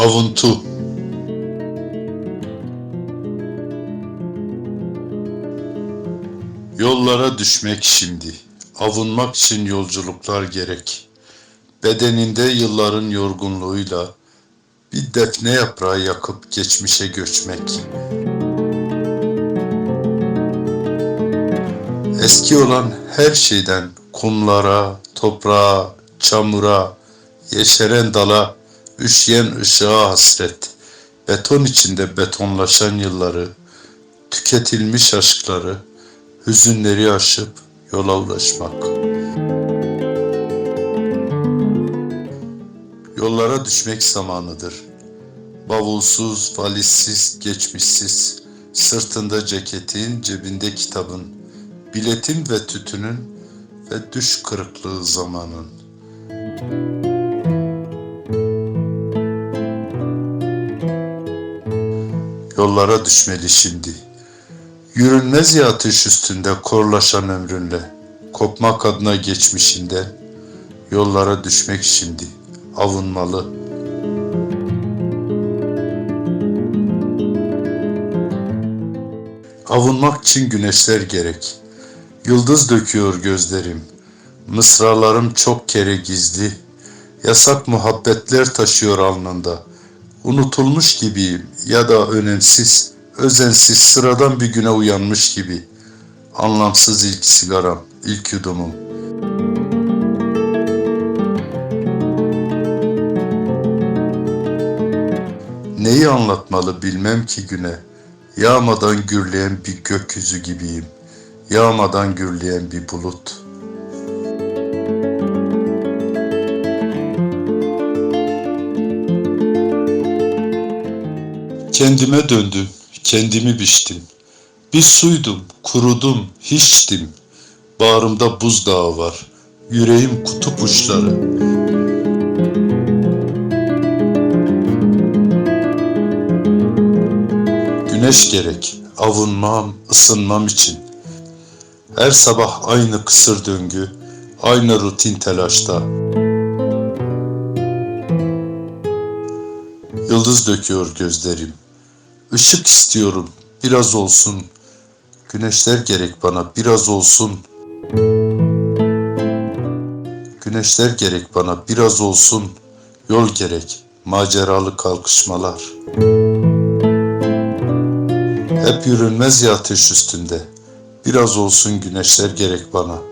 Avuntu Yollara düşmek şimdi, avunmak için yolculuklar gerek. Bedeninde yılların yorgunluğuyla bir defne yaprağı yakıp geçmişe göçmek. Eski olan her şeyden kumlara, toprağa, çamura, yeşeren dala, üşüyen ışığa hasret, beton içinde betonlaşan yılları, tüketilmiş aşkları, hüzünleri aşıp yola ulaşmak. Yollara düşmek zamanıdır. Bavulsuz, valizsiz, geçmişsiz, sırtında ceketin, cebinde kitabın, biletin ve tütünün ve düş kırıklığı zamanın. Yollara düşmeli şimdi. Yürünmez ya ateş üstünde korlaşan ömrünle, kopmak adına geçmişinde, yollara düşmek şimdi, avunmalı. Avunmak için güneşler gerek. Yıldız döküyor gözlerim. Mısralarım çok kere gizli. Yasak muhabbetler taşıyor alnında. Unutulmuş gibiyim ya da önemsiz, özensiz sıradan bir güne uyanmış gibi. Anlamsız ilk sigaram, ilk yudumum. Neyi anlatmalı bilmem ki güne. Yağmadan gürleyen bir gökyüzü gibiyim. Yağmadan gürleyen bir bulut. Kendime döndüm, kendimi biçtim. Bir suydum, kurudum, hiçtim. Bağrımda buzdağı var, yüreğim kutup uçları. Güneş gerek, avunmam, ısınmam için. Her sabah aynı kısır döngü, aynı rutin telaşta. Yıldız döküyor gözlerim. Işık istiyorum, biraz olsun. Güneşler gerek bana, biraz olsun. Güneşler gerek bana, biraz olsun. Yol gerek, maceralı kalkışmalar. Hep yürünmez ya ateş üstünde. Biraz olsun güneşler gerek bana.